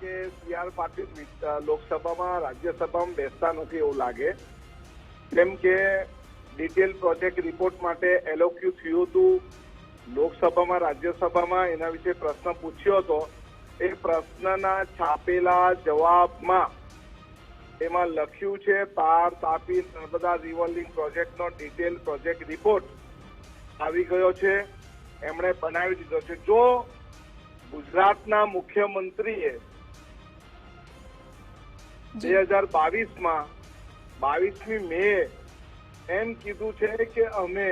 કે C R Patil લોકસભામાં, રાજ્યસભામાં બેસતા નથી એવું લાગે. કેમ કે ડિટેલ પ્રોજેક્ટ રિપોર્ટ માટે એલોક્યુ થયું હતું. લોકસભામાં, રાજ્યસભામાં એના વિશે પ્રશ્ન પૂછ્યો હતો. એ પ્રશ્નના છાપેલા જવાબમાં એમાં લખ્યું છે પાર તાપી નર્મદા રિવરલિંગ પ્રોજેક્ટનો ડિટેલ પ્રોજેક્ટ રિપોર્ટ આવી ગયો છે. એમણે બનાવી દીધો છે. જો ગુજરાતના મુખ્યમંત્રીએ બે હજાર બાવીસમાં, બાવીસમી મે, એમ કીધું છે કે અમે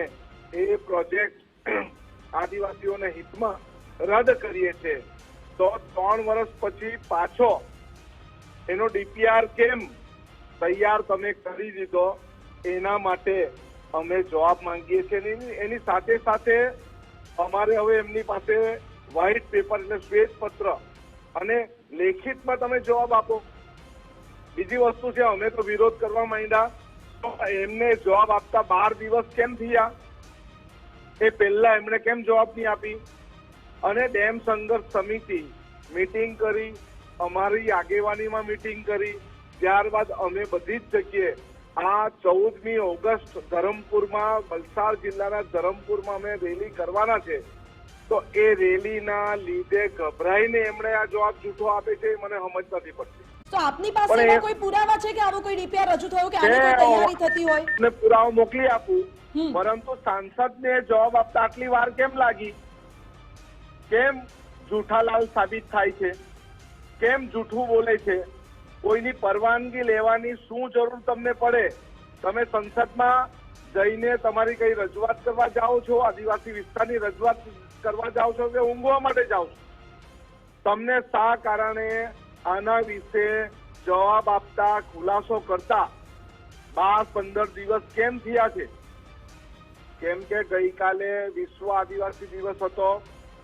એ પ્રોજેક્ટ આદિવાસીઓના હિતમાં રદ કરીએ છીએ તો ત્રણ વર્ષ પછી પાછો એનો ડીપીઆર કેમ તૈયાર તમે કરી દીધો, એના માટે અમે જવાબ માંગીએ છીએ એની સાથે સાથે અમારે હવે એમની પાસે વ્હાઇટ પેપર એટલે શ્વેત પત્ર અને લેખિતમાં તમે જવાબ આપો. બીજી વસ્તુ છે, અમે તો વિરોધ કરવા માંડ્યા. તો એમને જવાબ આપતા બાર દિવસ કેમ થયા? એ પહેલા એમણે કેમ જવાબ નહીં આપી? અને ડેમ સંઘર્ષ સમિતિ મીટિંગ કરી, અમારી આગેવાનીમાં મીટિંગ કરી. ત્યારબાદ અમે બધી જ જગ્યાએ આ ચૌદમી ઓગસ્ટ ધરમપુરમાં, વલસાડ જિલ્લાના ધરમપુરમાં અમે રેલી કરવાના છે. તો એ રેલીના લીધે ગભરાઈને એમણે આ જવાબ જૂઠો આપે છે એ મને સમજ નથી પડતી. તો આપની પાસે એવા કોઈ પુરાવા છે કે આવો કોઈ ડીપીઆર રજૂ થયો કે આની કોઈ તૈયારી થતી હોય? ને પુરાવો મોકલી આપું. પરંતુ સાંસદને જવાબ આપતા આટલી વાર કેમ લાગી? કેમ જૂઠાલાલ સાબિત થાય છે? કેમ જૂઠું બોલે છે? કોઈની પરવાનગી લેવાની શું જરૂર તમને પડે? તમે સંસદમાં જઈને તમારી કઈ રજૂઆત કરવા જાઓ છો? આદિવાસી વિસ્તારની રજૂઆત કરવા જાઓ છો કે ઊંઘવા માટે જાઓ છો? તમને શા કારણે આના વિશે જવાબ આપતા ખુલાસો કરતા બાર પંદર દિવસ કેમ થયા છે? કેમ કે ગઈકાલે વિશ્વ આદિવાસી દિવસ હતો.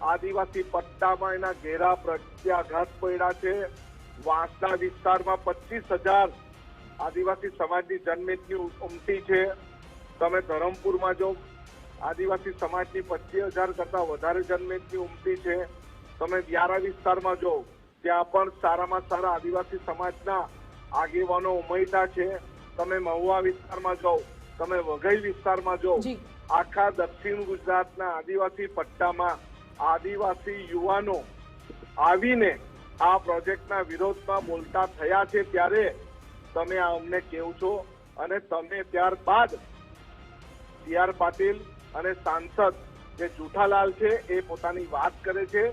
આદિવાસી પટ્ટામાં એના ઘેરા પ્રત્યાઘાત પડ્યા છે. વાંસદા વિસ્તારમાં પચીસ હજાર આદિવાસી સમાજની જનમેદની ઉમટી છે. તમે ધરમપુરમાં જો આદિવાસી સમાજની પચીસ હજાર કરતા વધારે જનમેદની ઉમટી છે. તમે વ્યારા વિસ્તારમાં જો ત્યાં પણ સારામાં સારા આદિવાસી સમાજના આગેવાનો ઉમેદા છે. તમે મહુવા વિસ્તારમાં જાઓ તમે વઘઈ વિસ્તારમાં જાઓ આખા દક્ષિણ ગુજરાતના આદિવાસી પટ્ટામાં આદિવાસી યુવાનો આવીને આ પ્રોજેક્ટના વિરોધમાં બોલતા થયા છે ત્યારે તમે આ અમને કેવું છો અને તમે ત્યારબાદ સી આર પાટીલ અને સાંસદ જે જુઠાલાલ છે એ પોતાની વાત કરે છે.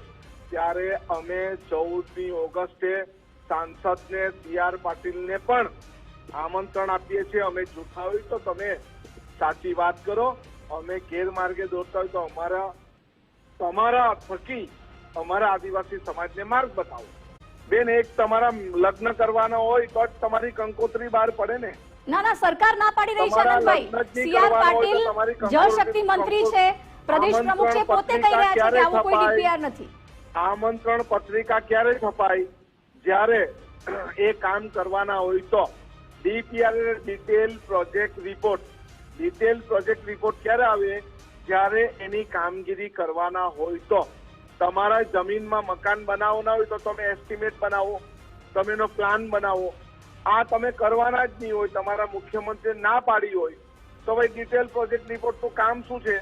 ત્યારે અમે ચૌદમી ઓગસ્ટે સાંસદને સી આર પાટીલને પણ આમંત્રણ આપીએ છીએ. અમે જૂઠા હોય તો તમે સાચી વાત કરો. અમે ગેરમાર્ગે દોરતા હોય તો અમારા તમારા થકી અમારા આદિવાસી સમાજને માર્ગ બતાવો. બેન એક તમારા લગ્ન કરવાના હોય તો જ તમારી કંકોત્રી બહાર પડે ને. ના ના સરકાર ના પાડી રહી છે આનંદભાઈ સી આર પાટીલ જળશક્તિ મંત્રી છે. પ્રદેશ પ્રમુખ છે પોતે કહી રહ્યા છે કે આવું કોઈ ડીપીઆર નથી. આમંત્રણ પત્રિકા ક્યારે છપાય? જ્યારે એ કામ કરવાના હોય તો. DPR detail project report. Detail project report ક્યારે આવે? જ્યારે એની કામગીરી કરવાના હોય તો. તમારા જમીનમાં મકાન બનાવવાના હોય તો તમે એસ્ટિમેટ બનાવો. તમે એનો પ્લાન બનાવો. આ તમે કરવાના જ નહીં હોય, તમારા મુખ્યમંત્રી ના પાડી હોય. તો ભાઈ ડિટેલ પ્રોજેક્ટ રિપોર્ટ તો કામ શું છે?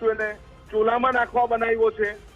શું એને ચૂલામાં નાખવા બનાવ્યો છે?